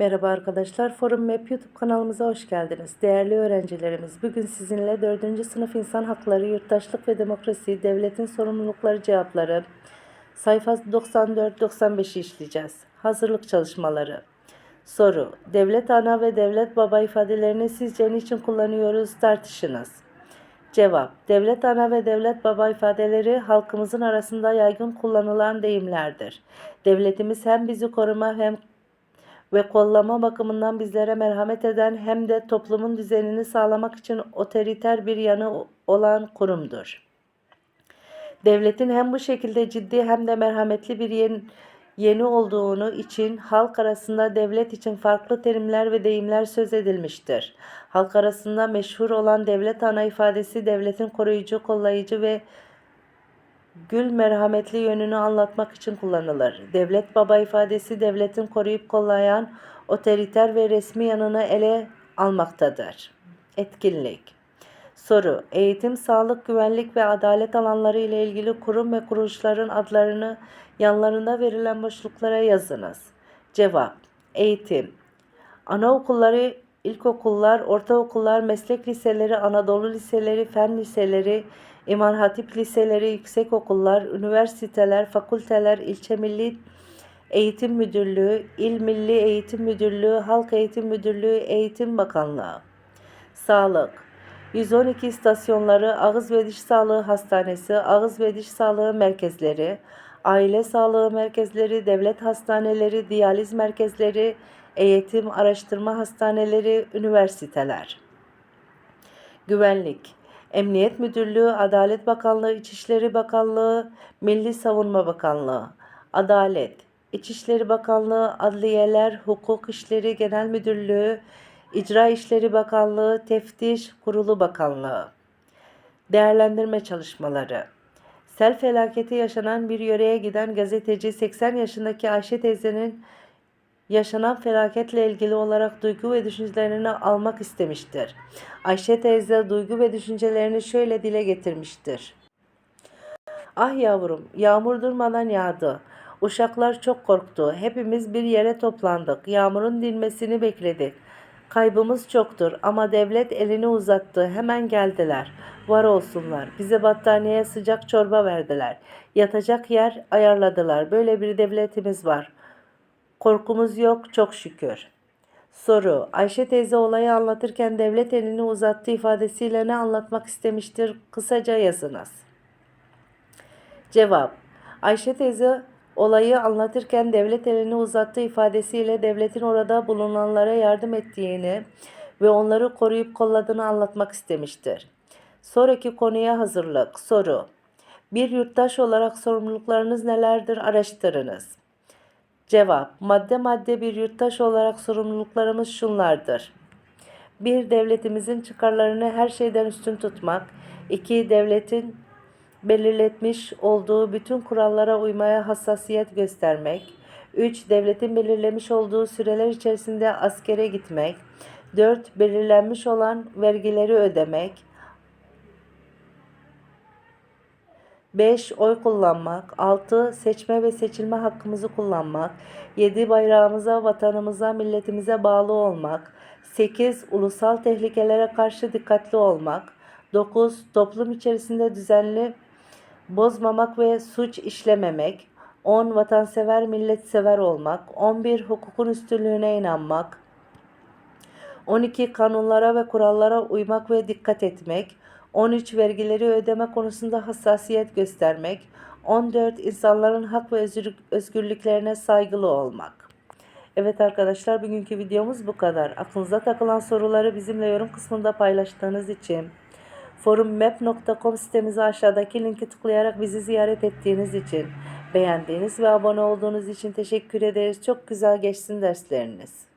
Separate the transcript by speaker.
Speaker 1: Merhaba arkadaşlar, Forum Map YouTube kanalımıza hoş geldiniz. Değerli öğrencilerimiz, bugün sizinle 4. sınıf insan hakları, yurttaşlık ve demokrasi, devletin sorumlulukları cevapları, sayfa 94-95'i işleyeceğiz. Hazırlık çalışmaları. Soru, devlet ana ve devlet baba ifadelerini sizce niçin kullanıyoruz? Tartışınız. Cevap, devlet ana ve devlet baba ifadeleri halkımızın arasında yaygın kullanılan deyimlerdir. Devletimiz hem bizi koruma hem ve kollama bakımından bizlere merhamet eden hem de toplumun düzenini sağlamak için otoriter bir yanı olan kurumdur. Devletin hem bu şekilde ciddi hem de merhametli bir yeni, yeni olduğunu için halk arasında devlet için farklı terimler ve deyimler söz edilmiştir. Halk arasında meşhur olan devlet ana ifadesi devletin koruyucu, kollayıcı ve gül merhametli yönünü anlatmak için kullanılır. Devlet baba ifadesi devletin koruyup kollayan otoriter ve resmi yanını ele almaktadır. Etkinlik Soru Eğitim, sağlık, güvenlik ve adalet alanları ile ilgili kurum ve kuruluşların adlarını yanlarında verilen boşluklara yazınız. Cevap Eğitim Anaokulları, ilkokullar, ortaokullar, meslek liseleri, Anadolu liseleri, fen liseleri, İmam Hatip liseleri, yüksekokullar, üniversiteler, fakülteler, ilçe milli eğitim müdürlüğü, il milli eğitim müdürlüğü, halk eğitim müdürlüğü, eğitim bakanlığı. Sağlık 112 istasyonları, ağız ve diş sağlığı hastanesi, ağız ve diş sağlığı merkezleri, aile sağlığı merkezleri, devlet hastaneleri, diyaliz merkezleri, eğitim araştırma hastaneleri, üniversiteler. Güvenlik Emniyet Müdürlüğü, Adalet Bakanlığı, İçişleri Bakanlığı, Milli Savunma Bakanlığı, Adalet, İçişleri Bakanlığı, Adliyeler, Hukuk İşleri Genel Müdürlüğü, İcra İşleri Bakanlığı, Teftiş Kurulu Bakanlığı. Değerlendirme çalışmaları. Sel felaketi yaşanan bir yöreye giden gazeteci 80 yaşındaki Ayşe teyzenin yaşanan felaketle ilgili olarak duygu ve düşüncelerini almak istemiştir. Ayşe teyze duygu ve düşüncelerini şöyle dile getirmiştir. Ah yavrum, yağmur durmadan yağdı. Uşaklar çok korktu. Hepimiz bir yere toplandık. Yağmurun dinmesini bekledik. Kaybımız çoktur ama devlet elini uzattı. Hemen geldiler. Var olsunlar. Bize battaniye sıcak çorba verdiler. Yatacak yer ayarladılar. Böyle bir devletimiz var. Korkumuz yok çok şükür. Soru Ayşe teyze olayı anlatırken devlet elini uzattı ifadesiyle ne anlatmak istemiştir? Kısaca yazınız. Cevap Ayşe teyze olayı anlatırken devlet elini uzattı ifadesiyle devletin orada bulunanlara yardım ettiğini ve onları koruyup kolladığını anlatmak istemiştir. Sonraki konuya hazırlık. Soru Bir yurttaş olarak sorumluluklarınız nelerdir? Araştırınız. Cevap Madde madde bir yurttaş olarak sorumluluklarımız şunlardır. 1. Devletimizin çıkarlarını her şeyden üstün tutmak. 2. Devletin belirletmiş olduğu bütün kurallara uymaya hassasiyet göstermek. 3. Devletin belirlemiş olduğu süreler içerisinde askere gitmek. 4. Belirlenmiş olan vergileri ödemek. 5. Oy kullanmak. 6. Seçme ve seçilme hakkımızı kullanmak. 7. Bayrağımıza, vatanımıza, milletimize bağlı olmak. 8. Ulusal tehlikelere karşı dikkatli olmak. 9. Toplum içerisinde düzenli bozmamak ve suç işlememek. 10. Vatansever, milletsever olmak. 11. Hukukun üstünlüğüne inanmak. 12. Kanunlara ve kurallara uymak ve dikkat etmek. 13. Vergileri ödeme konusunda hassasiyet göstermek. 14. insanların hak ve özgürlüklerine saygılı olmak. Evet arkadaşlar bugünkü videomuz bu kadar. Aklınıza takılan soruları bizimle yorum kısmında paylaştığınız için forummap.com sitemize aşağıdaki linki tıklayarak bizi ziyaret ettiğiniz için beğendiğiniz ve abone olduğunuz için teşekkür ederiz. Çok güzel geçsin dersleriniz.